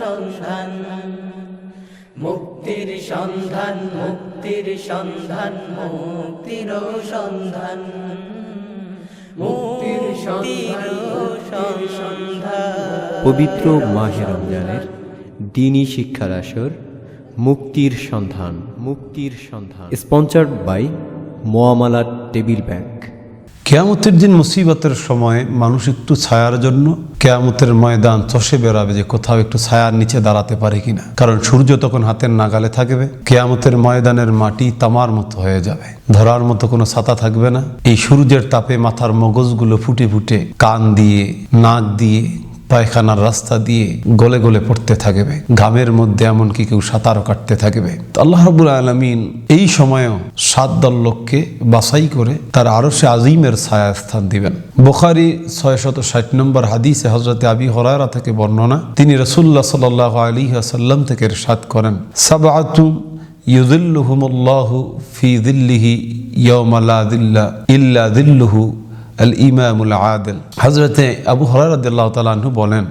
সন্ধান। মুক্তির সন্ধান মুক্তির সন্ধান মুক্তির সন্ধান। মুক্তির সন্ধান পবিত্র মাহে রমজানের দিনী শিক্ষার আসর মুক্তির সন্ধান মুক্তির সন্ধান। স্পন্সার্ড বাই মোয়ামালা টেবিল ব্যাংক। কেয়ামতের দিন মুসিবতের সময় মানুষ একটু ছায়ার জন্য কেয়ামতের ময়দান চষে বেড়াবে যে কোথাও একটু ছায়ার নিচে দাঁড়াতে পারে কিনা। কারণ সূর্য তখন হাতের নাগালে থাকবে, কেয়ামতের ময়দানের মাটি তামার মতো হয়ে যাবে। ধরার মতো কোনো ছাতা থাকবে না। এই সূর্যের তাপে মাথার মগজগুলো ফুটে ফুটে কান দিয়ে, নাক দিয়ে পায়খানার রাস্তা দিয়ে গলে গলে পড়তে থাকবে, ঘামের মধ্যে এমনকি কেউ সাঁতারও কাটতে থাকবে। তো আল্লাহ রবুল আলমিন এই সময়েও সাত দল লোককে বাছাই করে তার আরও সে আজিমের ছায়া স্থান দিবেন। বোখারি ছয় শত ষাট নম্বর হাদিসে হজরতে আবি হরারা থেকে বর্ণনা, তিনি রসুল্লাহ সাল আলী আসাল্লাম থেকে সাত করেন সাবাতুম ইউদিল্লুহুমুল্লাহু ফি দিল্লিহি ইয়মালা দিল্লা ইল্লা দিল্লুহু আল ইমামুল আদেল হজরতে আবু হরারদ্দাল্লাহ তালাহু বলেন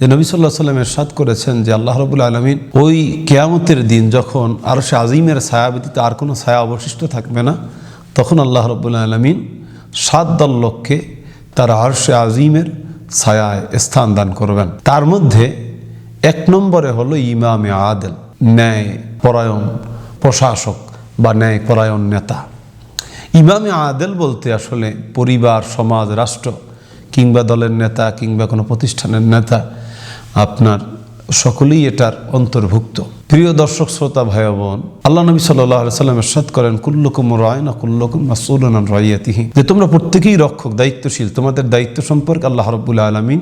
যে নবী সাল্লাহ সাল্লাম এরশাদ করেছেন যে আল্লাহ রবুল আলমিন ওই কেয়ামতের দিন যখন আরও সে আজিমের ছায়া ব্যতীত আর কোনো ছায়া অবশিষ্ট থাকবে না, তখন আল্লাহ রবুল আলমিন সাত দল লোককে তার আরশে আজিমের ছায়ায় স্থান দান করবেন। তার মধ্যে এক নম্বরে হলো ইমামে আদেল, ন্যায় পরায়ণ প্রশাসক বা ন্যায় পরায়ণ নেতা। ইমামে আদেল বলতে আসলে পরিবার, সমাজ, রাষ্ট্র, কিংবা দলের নেতা, কিংবা কোনো প্রতিষ্ঠানের নেতা, আপনার সকলেই এটার অন্তর্ভুক্ত। প্রিয় দর্শক, শ্রোতা ভাই বোন আল্লাহ নবী সাল্লাম এরশাদ করেন, কুল্লকুম রায় না কুল্লকুম মাসুলান রাইয়াতিহি। যে তোমরা প্রত্যেকেই রক্ষক, দায়িত্বশীল, তোমাদের দায়িত্ব সম্পর্কে আল্লাহ রব্বুল আলমিন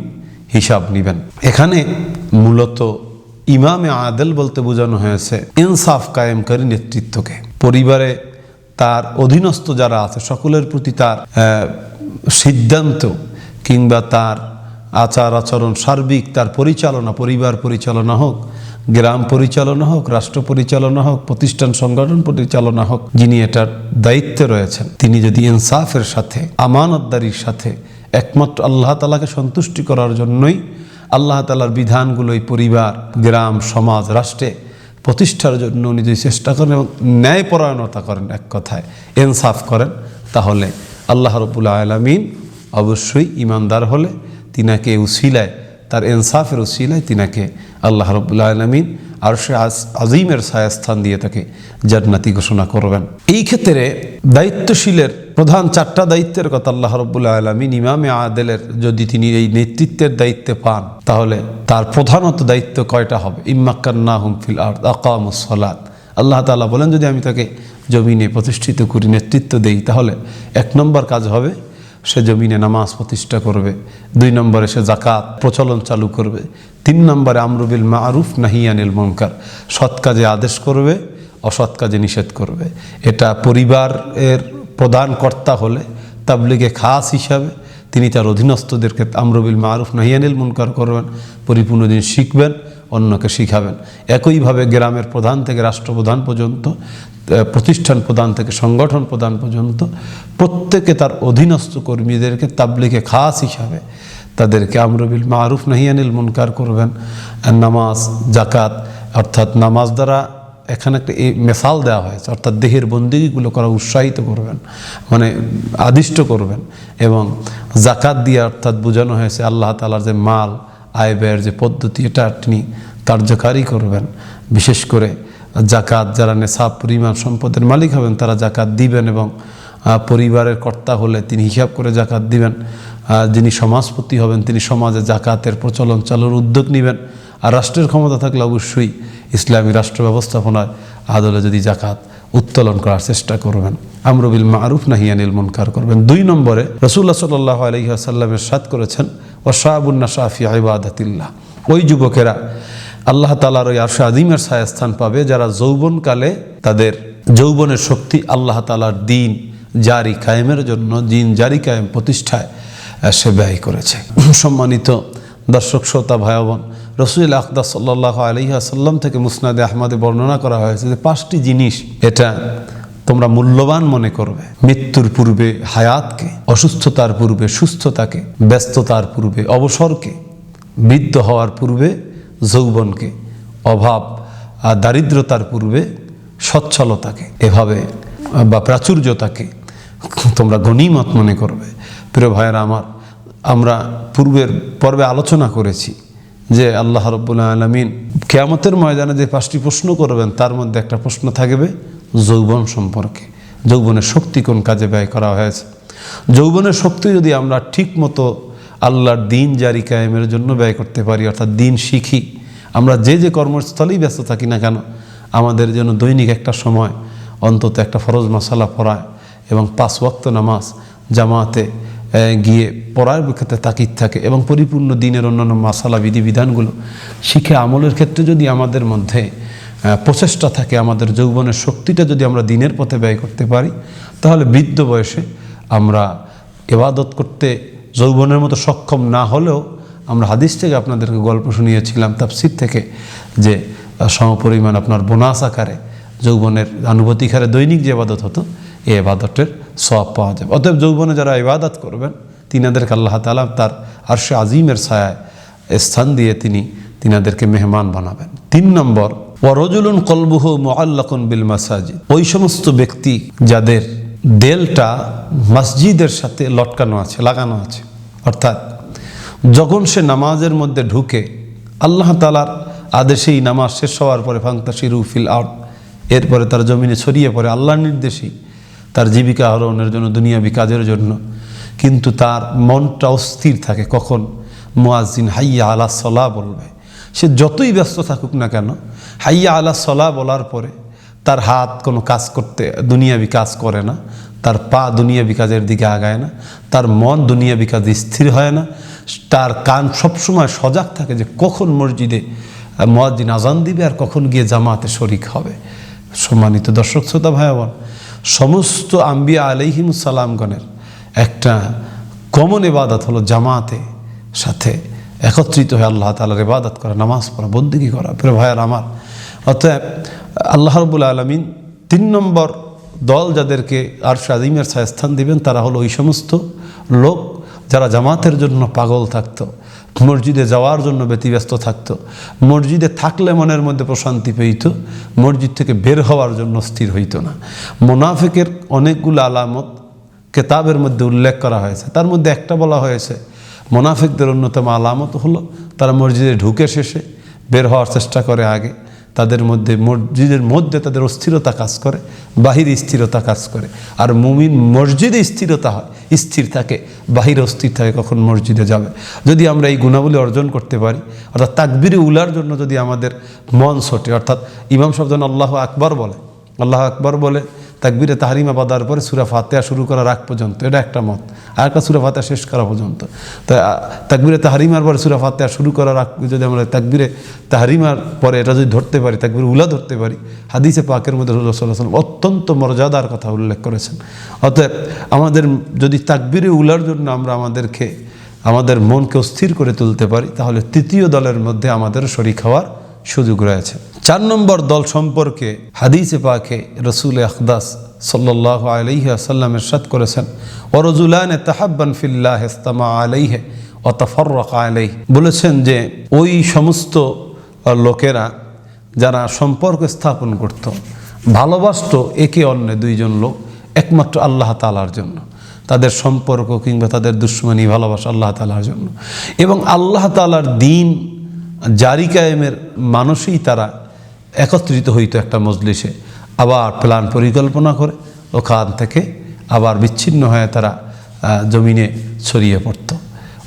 হিসাব নিবেন। এখানে মূলত ইমামে আদেল বলতে বোঝানো হয়েছে, ইনসাফ কায়েমকারী নেতৃত্বকে। পরিবারে তার অধীনস্থ যারা আছে, সকলের প্রতি তার সিদ্ধান্ত কিংবা তার আচার আচরণ সার্বিক, তার পরিচালনা, পরিবার পরিচালনা হোক, গ্রাম পরিচালনা হোক, রাষ্ট্র পরিচালনা হোক, প্রতিষ্ঠান, সংগঠন পরিচালনা হোক, যিনি এটার দায়িত্বে রয়েছেন, তিনি যদি ইনসাফের সাথে, আমানতদারির সাথে একমাত্র আল্লাহ তালাকে সন্তুষ্টি করার জন্যই আল্লাহ তালার বিধানগুলো এই পরিবার, গ্রাম, সমাজ, রাষ্ট্রে প্রতিষ্ঠার জন্য যদি চেষ্টা করেন এবং ন্যায়পরায়ণতা করেন এক কথায়, ইনসাফ করেন, তাহলে আল্লাহ রবুল্লা আলমিন অবশ্যই ইমানদার হলে তিনাকে উসিলায়, তার ইনসাফের উসিলায় তিনাকে আল্লাহ রবুল্লা আলমিন আর সে আজিমের ছায়াস্থান দিয়ে তাকে জান্নাতি ঘোষণা করবেন এই ক্ষেত্রে দায়িত্বশীলের প্রধান চারটা দায়িত্বের কথা আল্লাহ রব্বুল্লাহ আলমিন ইমামে আদেলের যদি তিনি এই নেতৃত্বের দায়িত্বে পান তাহলে তার প্রধানত দায়িত্ব কয়টা হবে ইম্মাক্কান্না হুমফিল আর আকামুসলাত আল্লাহ তালা বলেন যদি আমি তাকে জমিনে প্রতিষ্ঠিত করি নেতৃত্ব দেই তাহলে এক নম্বর কাজ হবে সে জমিনে নামাজ প্রতিষ্ঠা করবে, দুই নম্বরে সে জাকাত প্রচলন চালু করবে, তিন নম্বরে আমরুবিল মারুফ নাহিয়ানিল মনকার, সৎ কাজে আদেশ করবে, অসৎ কাজে নিষেধ করবে। এটা পরিবারের প্রধান কর্তা হলে তাবলিগে খাস হিসাবে তিনি তার অধীনস্থদেরকে আমরবিল মারুফ, নাহিয়ানিল মুনকার করবেন, পরিপূর্ণ দিন শিখবেন, অন্যকে শিখাবেন। একইভাবে গ্রামের প্রধান থেকে রাষ্ট্রপ্রধান পর্যন্ত প্রতিষ্ঠান প্রধান থেকে সংগঠন প্রধান পর্যন্ত, প্রত্যেকে তার অধীনস্থ কর্মীদেরকে তাবলিকে খাস হিসাবে তাদেরকে আমরবিল মারুফ, নাহিয়ানিল মুনকার করবেন। নামাজ জাকাত অর্থাৎ নামাজ দ্বারা এখানে একটা এই মেসাল দেওয়া হয়েছে, অর্থাৎ দেহের বন্দিগুলো করা উৎসাহিত করবেন মানে আদিষ্ট করবেন এবং জাকাত দিয়ে অর্থাৎ বোঝানো হয়েছে আল্লাহ তালার যে মাল, আয় ব্যয়ের যে পদ্ধতি, এটা তিনি কার্যকারী করবেন। বিশেষ করে জাকাত যারা নেশাব, পরিমাণ সম্পদের মালিক হবেন, তারা জাকাত দিবেন এবং পরিবারের কর্তা হলে তিনি হিসাব করে জাকাত দিবেন। যিনি সমাজপতি হবেন, তিনি সমাজে জাকাতের প্রচলন চালুর উদ্যোগ নেবেন। আর রাষ্ট্রের ক্ষমতা থাকলে অবশ্যই ইসলামী রাষ্ট্র ব্যবস্থাপনায় আদলে যদি জাকাত উত্তোলন করার চেষ্টা করবেন। আমরবিল মারুফ নাহিয়ানিল মুনকার করবেন। দুই নম্বরে রসুল্লাহ সাল্লাহ আলহিহাসাল্লামের সাদ করেছেন ও শাহাবুন্না শাফি আইবাদাতিল্লাহ ওই যুবকেরা আল্লাহ তালার ওই আরশে আদিমের ছায়া স্থান পাবে, যারা যৌবনকালে তাদের যৌবনের শক্তি আল্লাহ তালার দিন জারি কায়েমের জন্য, দিন জারি কায়েম প্রতিষ্ঠায় সে ব্যয় করেছে। সম্মানিত দর্শক, শ্রোতা ভাই বোন রসুল আকদা সাল্লাহ আলহিহাসাল্লাম থেকে মুসনাদে আহমদে বর্ণনা করা হয়েছে যে পাঁচটি জিনিস এটা তোমরা মূল্যবান মনে করবে। মৃত্যুর পূর্বে হায়াতকে, অসুস্থতার পূর্বে সুস্থতাকে, ব্যস্ততার পূর্বে অবসরকে, বৃদ্ধ হওয়ার পূর্বে যৌবনকে, অভাব আর দারিদ্রতার পূর্বে সচ্ছলতাকে, এভাবে বা প্রাচুর্যতাকে তোমরা গণিমত মনে করবে। প্রিয় ভাইয়েরা আমার আমরা পূর্বের পর্বে আলোচনা করেছি যে আল্লাহ রব্বুল্লা আলমিন কেয়ামতের ময়দানে যে পাঁচটি প্রশ্ন করবেন, তার মধ্যে একটা প্রশ্ন থাকবে যৌবন সম্পর্কে। যৌবনের শক্তি কোন কাজে ব্যয় করা হয়েছে? যৌবনের শক্তি যদি আমরা ঠিক মতো আল্লাহর দিন জারি কায়েমের জন্য ব্যয় করতে পারি, অর্থাৎ দিন শিখি, আমরা যে যে কর্মস্থলেই ব্যস্ত থাকি না কেন, আমাদের জন্য দৈনিক একটা সময়, অন্তত একটা ফরজ মশালা পড়ায় এবং পাঁচ ওয়াক্ত নামাজ, জামাতে গিয়ে পড়ার ক্ষেত্রে তাকিদ থাকে এবং পরিপূর্ণ দিনের অন্যান্য মাসালা, বিধিবিধানগুলো শিখে আমলের ক্ষেত্রে যদি আমাদের মধ্যে প্রচেষ্টা থাকে, আমাদের যৌবনের শক্তিটা যদি আমরা দিনের পথে ব্যয় করতে পারি, তাহলে বৃদ্ধ বয়সে আমরা এবাদত করতে যৌবনের মতো সক্ষম না হলেও আমরা হাদিস থেকে আপনাদেরকে গল্প শুনিয়েছিলাম, তাফসির থেকে, যে সমপরিমাণ আপনার বোনাস আকারে যৌবনের আনুভূতিক হারে দৈনিক যে এবাদত হতো এই এবাদতের সব পাওয়া যাবে। অতএব যৌবনে যারা ইবাদত করবেন, তিনাদেরকে আল্লাহ তালা তার আরশে আজিমের ছায়ায় স্থান দিয়ে তিনি তিনাদেরকে মেহমান বানাবেন। তিন নম্বর ওয়ারজুলুন কলবুহ মোয়াল্লাকুন বিল মাসাজিদ। ওই সমস্ত ব্যক্তি যাদের দেলটা মসজিদের সাথে লটকানো আছে, লাগানো আছে, অর্থাৎ যখন সে নামাজের মধ্যে ঢুকে, আল্লাহ তালার আদেশেই নামাজ শেষ হওয়ার পরে ফাংতা শিরু ফিল আউট এরপরে তার জমিনে ছড়িয়ে পড়ে আল্লাহর নির্দেশেই তার জীবিকা আহরণের জন্য, দুনিয়াবি কাজের জন্য। কিন্তু তার মনটা অস্থির থাকে কখন? মুয়াজ্জিন হাইয়া আলা সলা বলবে। সে যতই ব্যস্ত থাকুক না কেন, হাইয়া আলা সলা বলার পরে তার হাত কোনো কাজ করতে, দুনিয়াবি কাজ করে না। তার পা দুনিয়াবি কাজের দিকে আগায় না। তার মন দুনিয়াবি কাজে স্থির হয় না। তার কান সবসময় সজাগ থাকে যে কখন মসজিদে মহাজিন আজান দিবে আর কখন গিয়ে জামাতে শরিক হবে। সম্মানিত দর্শক, শ্রোতা ভাই সমস্ত আম্বিয়া আলাইহিম সালামগণের একটা কমন ইবাদত হলো জামাতে সাথে একত্রিত হয়ে আল্লাহ তালার ইবাদত করা, নামাজ পড়া, বন্দিগি করা। প্রিয় ভাইয়ার আমার, অতএব আল্লাহ রবুল আলমিন তিন নম্বর দল যাদেরকে আর সাদিমের স্থান দিবেন, তারা হলো ওই সমস্ত লোক যারা জামাতের জন্য পাগল থাকতো। মসজিদে যাওয়ার জন্য ব্যতিব্যস্ত থাকতো। মসজিদে থাকলে মনের মধ্যে প্রশান্তি পেইত, মসজিদ থেকে বের হওয়ার জন্য স্থির হইত না। মোনাফেকের অনেকগুলো আলামত কেতাবের মধ্যে উল্লেখ করা হয়েছে। তার মধ্যে একটা বলা হয়েছে, মোনাফেকদের অন্যতম আলামত হলো, তারা মসজিদে ঢুকে শেষে বের হওয়ার চেষ্টা করে আগে। তাদের মধ্যে মসজিদের মধ্যে তাদের অস্থিরতা কাজ করে, বাহিরে স্থিরতা কাজ করে। আর মুমিন মসজিদে স্থিরতা হয়, স্থির থাকে, বাহিরে অস্থির থাকে, কখন মসজিদে যাবে। যদি আমরা এই গুণাবলী অর্জন করতে পারি, অর্থাৎ তাকবিরে উলার জন্য যদি আমাদের মন ছোটে, অর্থাৎ ইমাম সবজন আল্লাহ আকবর বলে, আল্লাহ আকবর বলে তাকবিরে তাহারিমা বাদার পরে সুরা ফাতেহা শুরু করার আগ পর্যন্ত, এটা একটা মত। আর একটা সুরা ফাতেহা শেষ করা পর্যন্ত। তো তাকবিরে তাহারিমার পরে সুরা ফাতেহা শুরু করার আগ, যদি আমরা তাকবিরে তাহারিমার পরে এটা যদি ধরতে পারি, তাকবিরে উলা ধরতে পারি, হাদিসে পাকের মধ্যে রসুল্লাহ সাল্লাম অত্যন্ত মর্যাদার কথা উল্লেখ করেছেন। অতএব আমাদের যদি তাকবিরে উলার জন্য আমরা আমাদেরকে, আমাদের মনকে অস্থির করে তুলতে পারি, তাহলে তৃতীয় দলের মধ্যে আমাদের শরিক হওয়ার সুযোগ রয়েছে। চার নম্বর দল সম্পর্কে হাদিসে পাকে রসুল আখদাস সাল্লাহ আলহি আসাল্লাম এরশাদ করেছেন, ওরজুলান তাহাব্বান ফিল্লাহ ইস্তামা আলাইহে অতফরক আলাই বলেছেন যে, ওই সমস্ত লোকেরা যারা সম্পর্ক স্থাপন করত, ভালোবাসত একে অন্য দুইজন লোক, একমাত্র আল্লাহ তালার জন্য। তাদের সম্পর্ক কিংবা তাদের দুশ্মনী ভালোবাসা আল্লাহ তালার জন্য। এবং আল্লাহ তালার দিন জারি কায়েমের মানুষই তারা একত্রিত হইতো একটা মজলিসে আবার প্ল্যান পরিকল্পনা করে ওখান থেকে আবার বিচ্ছিন্ন হয়ে তারা জমিনে ছড়িয়ে পড়ত।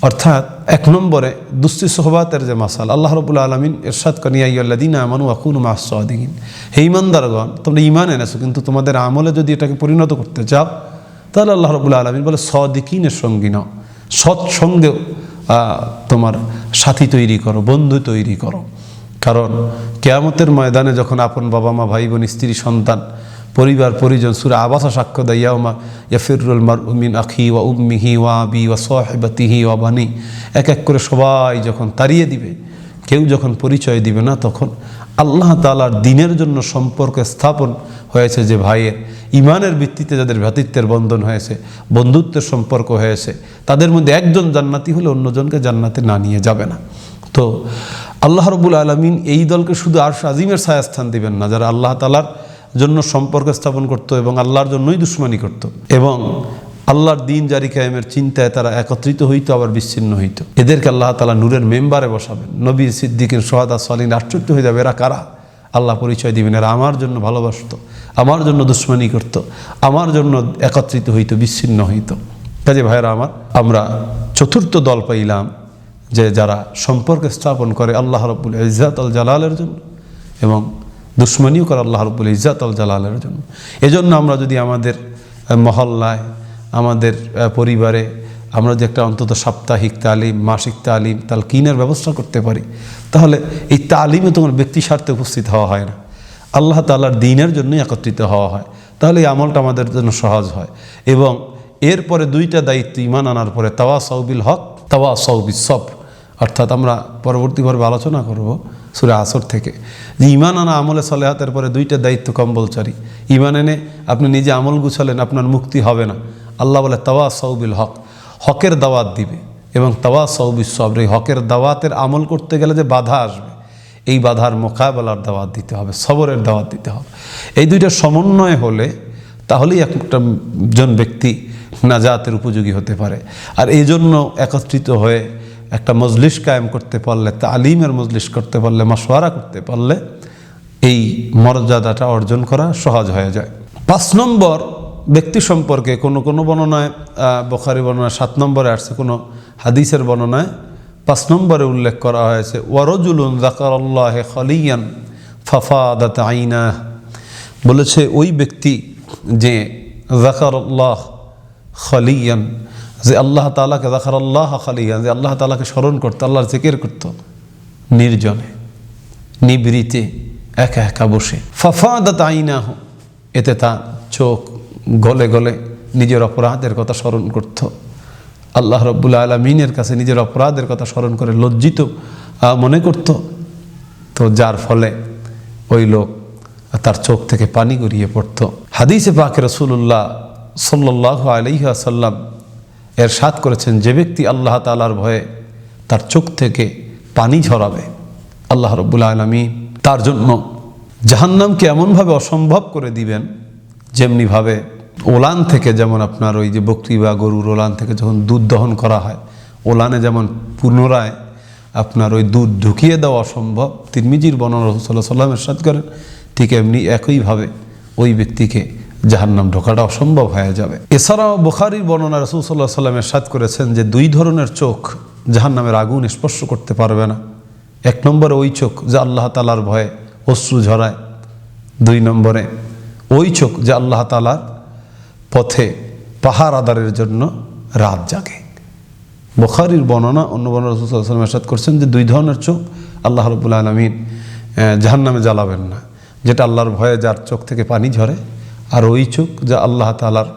অর্থাৎ এক নম্বরে দুস্তি সোহবাতের যে মাসাল, আল্লাহ রবুল্লা আলমিন এরশাদ কনিয়াল্লাদিন আমানু আকুন মাসদিন হে ইমানদারগণ তোমরা ইমান এনেছো, কিন্তু তোমাদের আমলে যদি এটাকে পরিণত করতে চাও, তাহলে আল্লাহ রবুল্লা আলমিন বলে, সদিকিনের সঙ্গী নাও। সৎসঙ্গেও তোমার সাথী তৈরি করো, বন্ধু তৈরি করো। কারণ কেয়ামতের ময়দানে যখন আপন বাবা মা, ভাই বোন, স্ত্রী, সন্তান, পরিবার, পরিজন, সুরে আবাসা সাক্ষ্য দেয়, ইয়াউমা ইয়াফিরুল মার উমিন আখি ওয়া উম্মিহি ওয়া আবি ওয়া সাহেবাতিহি ওয়া বানি। এক এক করে সবাই যখন তাড়িয়ে দিবে, কেউ যখন পরিচয় দিবে না, তখন আল্লাহ তালার দিনের জন্য সম্পর্ক স্থাপন হয়েছে যে ভাইয়ের। ইমানের ভিত্তিতে যাদের ভ্রাতৃত্বের বন্ধন হয়েছে, বন্ধুত্বের সম্পর্ক হয়েছে, তাদের মধ্যে একজন জান্নাতি হলে অন্যজনকে জান্নাতে না নিয়ে যাবে না। তো আল্লাহ রবুল আলমিন এই দলকে শুধু আর আজিমের ছায়াস্থান দিবেন না, যারা আল্লাহ তালার জন্য সম্পর্ক স্থাপন করত এবং আল্লাহর জন্যই দুশ্মনী করত। এবং আল্লাহর দিন জারি কায়েমের চিন্তায় তারা একত্রিত হইতো, আবার বিচ্ছিন্ন হইতো। এদেরকে আল্লাহ তালা নূরের মেম্বারে বসাবেন। নবী সিদ্দিকের সোহাদা সালিন আশ্চর্য হয়ে যাবে, এরা কারা? আল্লাহ পরিচয় দিবেন, এরা আমার জন্য ভালোবাসত, আমার জন্য দুশ্মনী করত, আমার জন্য একত্রিত হইতো, বিচ্ছিন্ন হইতো। কাজে ভাইরা আমার, আমরা চতুর্থ দল পাইলাম যে যারা সম্পর্ক স্থাপন করে আল্লাহ রব্বুল ইজাত আল জালালের জন্য এবং দুশ্মনীও করে আল্লাহ রব্বুল ইজাত আল জালালের জন্য। এজন্য আমরা যদি আমাদের মহল্লায়, আমাদের পরিবারে আমরা যে একটা অন্তত সাপ্তাহিক তালিম, মাসিক তালিম, তালকিনের ব্যবস্থা করতে পারি, তাহলে এই তালিমে তোমার ব্যক্তি স্বার্থে উপস্থিত হওয়া হয় না। আল্লাহ তাল্লার দিনের জন্যই একত্রিত হওয়া হয়। তাহলে এই আমলটা আমাদের জন্য সহজ হয়। এবং এরপরে দুইটা দায়িত্ব ইমান আনার পরে তাওয়া সৌবিল হক তাওয়া সৌবিল সব অর্থাৎ আমরা পরবর্তী পর্বে আলোচনা করব সুরে আসর থেকে। যে ইমান আনা আমলে সলেহাতের পরে দুইটা দায়িত্ব কম্বলচারী ইমান এনে আপনি নিজে আমল গুছালেন, আপনার মুক্তি হবে না। আল্লাহ বলে তাওয়া সৌবিল হক। হকের দাওয়াত দিবে এবং তাওয়া সৌবিল সবর। এই হকের দাওয়াতের আমল করতে গেলে যে বাধা আসবে, এই বাধার মোকাবেলার দাওয়াত দিতে হবে, সবরের দাওয়াত দিতে হবে। এই দুইটা সমন্বয় হলে তাহলেই একটা জন ব্যক্তি নাজাতের উপযোগী হতে পারে। আর এই জন্য একত্রিত হয়ে একটা মজলিস কায়েম করতে পারলে, তালিমের মজলিস করতে পারলে মাসোয়ারা করতে পারলে, এই মর্যাদাটা অর্জন করা সহজ হয়ে যায়। পাঁচ নম্বর ব্যক্তি সম্পর্কে কোনো কোনো বর্ণনায় বোখারি বর্ণনায়, সাত নম্বরে আসছে কোনো হাদিসের বর্ণনায়, পাঁচ নম্বরে উল্লেখ করা হয়েছে ওয়ারজুলুন জাকার আল্লাহ খলিয়ান ফাফাদাত আইনা বলেছে, ওই ব্যক্তি যে জাকার আল্লাহ খলিয়ান যে আল্লাহ তালাকে জাকার আল্লাহ খালিয়ান, যে আল্লাহ তালাকে স্মরণ করতো, আল্লাহর জিকির করতো। নির্জনে, নিবৃতে, একা একা বসে। ফাফাদাত আইনাহ, এতে তা চোখ গলে গলে নিজের অপরাধের কথা স্মরণ করত। আল্লাহ রব্বুল আলমিনের কাছে নিজের অপরাধের কথা স্মরণ করে লজ্জিত মনে করত। তো যার ফলে ওই লোক তার চোখ থেকে পানি গড়িয়ে পড়তো। হাদিসে পাকে রসুল্লাহ সাল্লাহ আলহিহাসাল্লাম এর সাত করেছেন, যে ব্যক্তি আল্লাহ তালার ভয়ে তার চোখ থেকে পানি ঝরাবে, আল্লাহ রব্বুল আলমী তার জন্য জাহান্নামকে এমনভাবে অসম্ভব করে দিবেন, যেমনিভাবে ওলান থেকে যেমন আপনার ওই যে বকরি বা গরুর ওলান থেকে যখন দুধ দহন করা হয়, ওলানে যেমন পুনরায় আপনার ওই দুধ ঢুকিয়ে দেওয়া অসম্ভব। তিরমিজির বর্ণনা রসুল্লাহ সাল্লামের সাথ করেন, ঠিক এমনি একইভাবে ওই ব্যক্তিকে জাহান্নাম ঢোকাটা অসম্ভব হয়ে যাবে। এছাড়াও বুখারির বর্ণনা রসুল সাল্লাহ সাল্লামের সাথ করেছেন যে দুই ধরনের চোখ জাহান্নামের আগুন স্পর্শ করতে পারবে না। এক নম্বরে ওই চোখ যে আল্লাহ তালার ভয়ে অশ্রু ঝরায়। দুই নম্বরে ওই চোখ যে আল্লাহ তালার পথে পাহাড় আদারের জন্য রাত জাগে। বখারির বর্ণনা অন্য বর্ণনা রসুলাম এরশাদ করছেন যে দুই ধরনের চোখ আল্লাহ রবুল আলমিন জাহান নামে জ্বালাবেন না। যেটা আল্লাহর ভয়ে যার চোখ থেকে পানি ঝরে আর ওই চোখ যা আল্লাহ তালার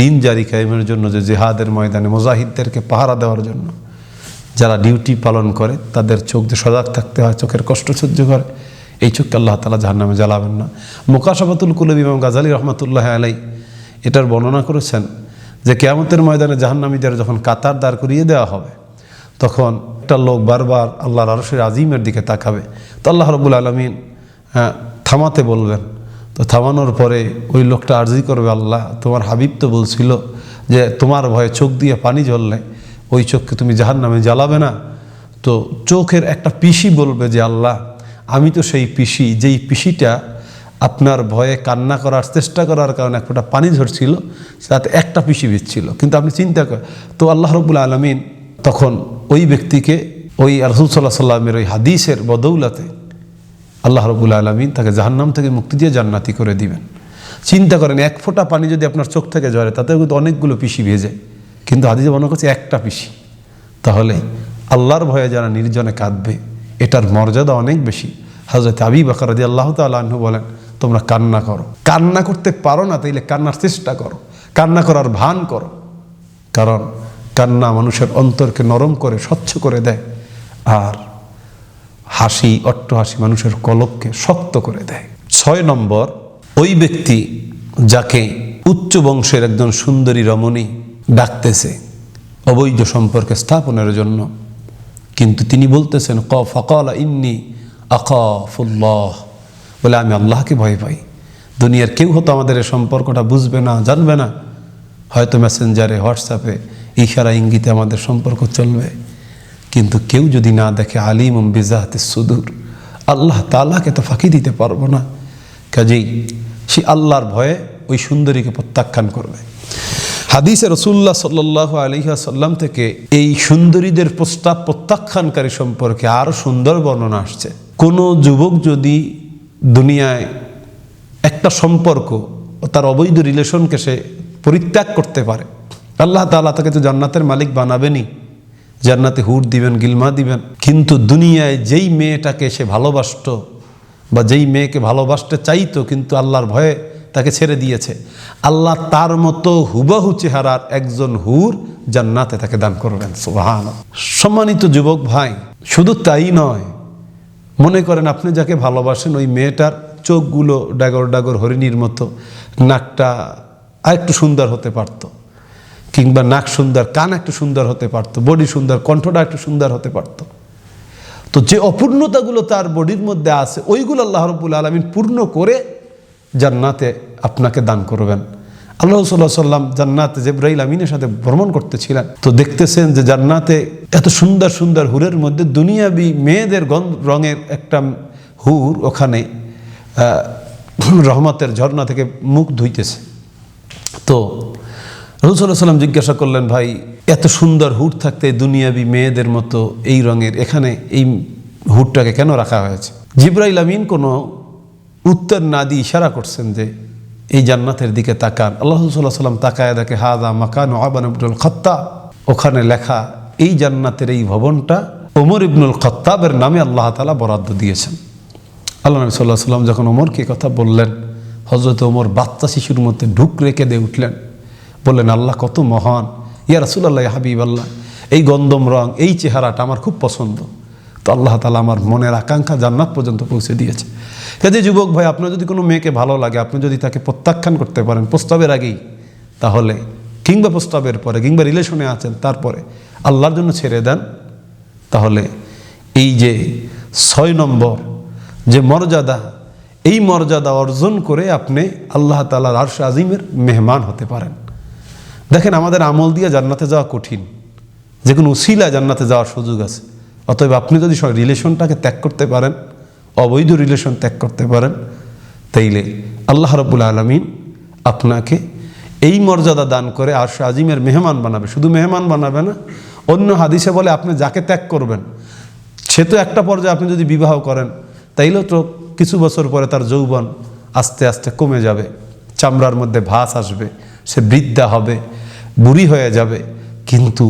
দিন জারি কায়েমের জন্য, যে জেহাদের ময়দানে মুজাহিদদেরকে পাহারা দেওয়ার জন্য যারা ডিউটি পালন করে, তাদের চোখ যে সজাগ থাকতে হয়, চোখের কষ্ট সহ্য করে, এই চোখকে আল্লাহ তালা জাহান নামে জ্বালাবেন না। মোকাশাবাতুল কুলব ইমাম গাজালি রহমতুল্লাহ আলাই এটার বর্ণনা করেছেন যে কেয়ামতের ময়দানে জাহান্নামীদের যখন কাতার দাঁড় করিয়ে দেওয়া হবে, তখন একটা লোক বারবার আল্লাহর আরশের আজিমের দিকে তাকাবে। তো আল্লাহ রবুল আলমিন থামাতে বলবেন তো থামানোর পরে ওই লোকটা আর্জি করবে, আল্লাহ তোমার হাবিব তো বলছিল যে তোমার ভয়ে চোখ দিয়ে পানি ঝরলে, ওই চোখকে তুমি জাহান নামে জ্বালাবে না। তো চোখের একটা পিসি বলবে যে, আল্লাহ, আমি তো সেই পিসি, যেই পিসিটা আপনার ভয়ে কান্না করার চেষ্টা করার কারণে এক ফোঁটা পানি ঝরছিল তাতে একটা পিসি বিচ্ছিল। কিন্তু আপনি চিন্তা করেন, তো আল্লাহ রবুল আলমিন তখন ওই ব্যক্তিকে, ওই রসুল সাল্লাহ সাল্লামের ওই হাদিসের বদৌলতে আল্লাহ রবুল আলমিন তাকে জাহান্নাম থেকে মুক্তি দিয়ে জান্নাতি করে দিবেন। চিন্তা করেন, এক ফোঁটা পানি যদি আপনার চোখ থেকে ঝরে, তাতেও কিন্তু অনেকগুলো পিসি ভেজে। কিন্তু হাদিসে মনে করছে একটা পিসি। তাহলে আল্লাহর ভয়ে যারা নির্জনে কাঁদবে, এটার মর্যাদা অনেক বেশি। হজরত আবি বাকর রাজি আল্লাহ তাল্লাহ বলেন, তোমরা কান্না করো। কান্না করতে পারো না, তাইলে কান্নার চেষ্টা করো। কান্না করার ভান করো। কারণ কান্না মানুষের অন্তরকে নরম করে, স্বচ্ছ করে দেয়। আর হাসি অট্ট হাসি মানুষের কলবকে শক্ত করে দেয়। ছয় নম্বর, ওই ব্যক্তি যাকে উচ্চ বংশের একজন সুন্দরী রমণী ডাকতেছে অবৈধ সম্পর্কে স্থাপনের জন্য। কিন্তু তিনি বলতেছেন, ক, ফকল ইন্নি আকাফুল্লাহ বলে, আমি আল্লাহকে ভয় পাই। দুনিয়ার কেউ হয়তো আমাদের এই সম্পর্কটা বুঝবে না, জানবে না। হয়তো মেসেঞ্জারে, হোয়াটসঅ্যাপে ইশারা, ইঙ্গিতে আমাদের সম্পর্ক চলবে। কিন্তু কেউ যদি না দেখে আলিম বিজাহাতে সুদূর, আল্লাহ তালাকে তো ফাঁকি দিতে পারব না। কাজেই সে আল্লাহর ভয়ে ওই সুন্দরীকে প্রত্যাখ্যান করবে। হাদিসে রসুল্লাহ সাল্লাহ আলহাসাল্লাম থেকে এই সুন্দরীদের প্রস্তাব প্রত্যাখ্যানকারী সম্পর্কে আরও সুন্দর বর্ণনা আসছে। কোনো যুবক যদি দুনিয়ায় একটা সম্পর্ক তার অবৈধ রিলেশনকে সে পরিত্যাগ করতে পারে, আল্লাহ তালা তাকে তো জান্নাতের মালিক বানাবেনি জান্নাতে হুর দিবেন, গিলমা দিবেন। কিন্তু দুনিয়ায় যেই মেয়েটাকে সে ভালোবাসত বা যেই মেয়েকে ভালোবাসতে চাইতো, কিন্তু আল্লাহর ভয়ে তাকে ছেড়ে দিয়েছে। আল্লাহ তার মতো হুবাহু চেহারার একজন হুর জান্নাতে তাকে দান করবেন। সুবাহান সম্মানিত যুবক ভাই, শুধু তাই নয়, মনে করেন আপনি যাকে ভালোবাসেন, ওই মেয়েটার চোখগুলো ডাগর ডাগর হরিণীর মতো, নাকটা আরেকটু সুন্দর হতে পারতো। কিংবা নাক সুন্দর, কান একটু সুন্দর হতে পারতো, বডি সুন্দর, কণ্ঠটা একটু সুন্দর হতে পারতো। তো যে অপূর্ণতাগুলো তার বডির মধ্যে আছে, ওইগুলো আল্লাহ রবুল আলমিন পূর্ণ করে জান্নাতে আপনাকে দান করবেন। আল্লাহ সাল্লাহ সাল্লাম জান্নাতে জেব্রাইল আমিনের সাথে ভ্রমণ করতেছিলেন। তো দেখতেছেন যে জান্নাতে এত সুন্দর সুন্দর হুরের মধ্যে দুনিয়াবি মেয়েদের রঙের একটা হুর ওখানে রহমতের ঝর্ণা থেকে মুখ ধুইতেছে। তো রসুল্লাহ সাল্লাম জিজ্ঞাসা করলেন, ভাই, এত সুন্দর হুট থাকতে দুনিয়াবি মেয়েদের মতো এই রঙের এখানে এই হুটটাকে কেন রাখা হয়েছে? জিব্রাইল আমিন কোনো উত্তর না দিয়ে ইশারা করছেন যে, এই জান্নাতের দিকে তাকান। আল্লাহ সাল্লাহ সাল্লাম তাকায় দেখে হাদা মাকান আবান ইবনুল খত্তা ওখানে লেখা, এই জান্নাতের এই ভবনটা ওমর ইবনুল খত্তাবের নামে আল্লাহ তালা বরাদ্দ দিয়েছেন। আল্লাহ নবী সাল্লাহ সাল্লাম যখন ওমরকে কথা বললেন হজরত ওমর বাচ্চা শিশুর মধ্যে ঢুক রেখে দিয়ে উঠলেন। বললেন, আল্লাহ কত মহান। ইয়া রাসুলাল্লাহ হাবিব আল্লাহ এই গন্দম রং, এই চেহারাটা আমার খুব পছন্দ। তো আল্লাহ তালা আমার মনের আকাঙ্ক্ষা জান্নাত পর্যন্ত পৌঁছে দিয়েছে। কাজে যুবক ভাই, আপনার যদি কোনো মেয়েকে ভালো লাগে, আপনি যদি তাকে প্রত্যাখ্যান করতে পারেন প্রস্তাবের আগেই, তাহলে কিংবা প্রস্তাবের পরে কিংবা রিলেশনে আছেন, তারপরে আল্লাহর জন্য ছেড়ে দেন, তাহলে এই যে ছয় নম্বর, যে মর্যাদা, এই মর্যাদা অর্জন করে আপনি আল্লাহ তালার আরশ আজিমের মেহমান হতে পারেন। দেখেন আমাদের আমল দিয়ে জান্নাতে যাওয়া কঠিন। যে কোনো উসিলা জান্নাতে যাওয়ার সুযোগ আছে। অতএব আপনি যদি রিলেশনটাকে ত্যাগ করতে পারেন, অবৈধ রিলেশন ত্যাগ করতে পারেন, তাইলে আল্লাহ রবুল আলমিন আপনাকে এই মর্যাদা দান করে আরশ আজিমের মেহমান বানাবে। শুধু মেহমান বানাবে না, অন্য হাদিসে বলে আপনি যাকে ত্যাগ করবেন, সে তো একটা পর্যায়ে আপনি যদি বিবাহ করেন, তাইলেও তো কিছু বছর পরে তার যৌবন আস্তে আস্তে কমে যাবে। চামড়ার মধ্যে ভাস আসবে, সে বৃদ্ধা হবে বুড়ি হয়ে যাবে, কিন্তু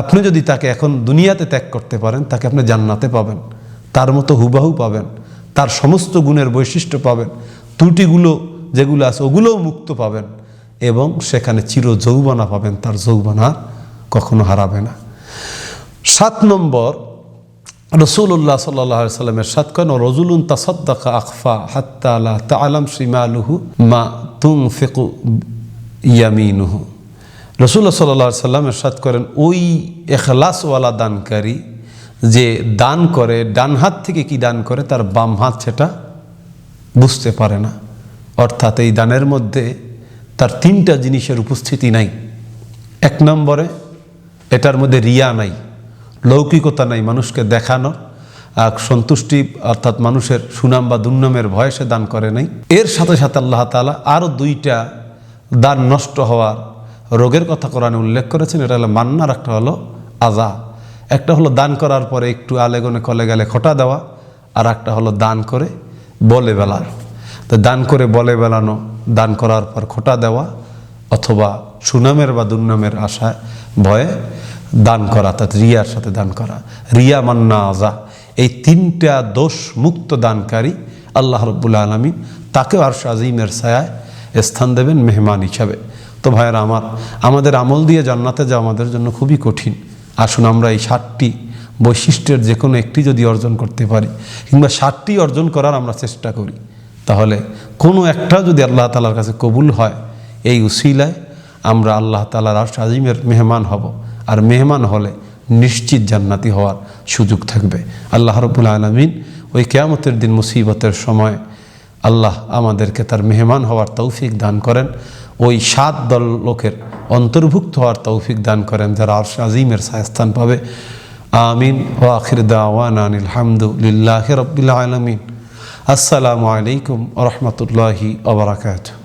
আপনি যদি তাকে এখন দুনিয়াতে ত্যাগ করতে পারেন, তাকে আপনি জান্নাতে পাবেন, তার মতো হুবাহু পাবেন, তার সমস্ত গুণের বৈশিষ্ট্য পাবেন, ত্রুটিগুলো যেগুলো আছে ওগুলোও মুক্ত পাবেন, এবং সেখানে চির যৌবনা পাবেন, তার যৌবনা কখনো হারাবে না। সাত নম্বর রসুল্লাহ সাল্লাহ সাল্লামের সাত কেন রজুলুন তাসদ্দাকা আখফা হাত্তা আলা তা আলাম তালাম শ্রীমালুহু মা তুং ফেকু ইয়ামিনুহু। রসুল্লাহ সাল্লাহ সাল্লামের সাত করেন, ওই এখলাসওয়ালা দানকারী যে দান করে, ডান হাত থেকে কি দান করে, তার বাম হাত সেটা বুঝতে পারে না। অর্থাৎ এই দানের মধ্যে তার তিনটা জিনিসের উপস্থিতি নাই। এক নম্বরে এটার মধ্যে রিয়া নাই, লৌকিকতা নাই মানুষকে দেখানো আর সন্তুষ্টি অর্থাৎ মানুষের সুনাম বা দুর্নামের ভয়ে সে দান করে নাই। এর সাথে সাথে আল্লাহ তালা আরও দুইটা দান নষ্ট হওয়ার রোগের কথা কোরআনে উল্লেখ করেছেন, এটা হলো মান্নার একটা হলো আজা। একটা হলো দান করার পরে একটু আলেগনে কলে গেলে খোটা দেওয়া, আর একটা হলো দান করে বলে বেলানো। তো দান করে বলে বেলানো, দান করার পর খোটা দেওয়া, অথবা সুনামের বা দুর্নামের আশায় ভয়ে দান করা, অর্থাৎ রিয়ার সাথে দান করা। রিয়া, মান্না, আজা, এই তিনটা দোষ মুক্ত দানকারী আল্লাহ রব্বুল্লা আলমী তাকেও আর আজিমের ছায়ায় স্থান দেবেন মেহমান হিসাবে। তো ভাইয়েরা, আমার, আমাদের আমল দিয়ে জান্নাতে যাওয়া আমাদের জন্য খুবই কঠিন। আসুন আমরা এই ষাটটি বৈশিষ্ট্যের যে কোনো একটি যদি অর্জন করতে পারি, কিংবা ষাটটি অর্জন করার আমরা চেষ্টা করি, তাহলে কোনো একটা যদি আল্লাহ তালার কাছে কবুল হয়, এই উসিলায় আমরা আল্লাহ তালার আর আজিমের মেহমান হব। আর মেহমান হলে নিশ্চিত জান্নাতি হওয়ার সুযোগ থাকবে। আল্লাহ রবুল আলমিন ওই কেয়ামতের দিন মুসিবতের সময় আল্লাহ আমাদেরকে তার মেহমান হওয়ার তৌফিক দান করেন। ওই সাত দল লোকের অন্তর্ভুক্ত হওয়ার তৌফিক দান করেন যারা আর আজিমের স্থান পাবে। আমিন। ও আখির দাওয়ান আলহামদুলিল্লাহ আলমিন। আসসালামু আলাইকুম রহমতুল্লাহি আবরাকাত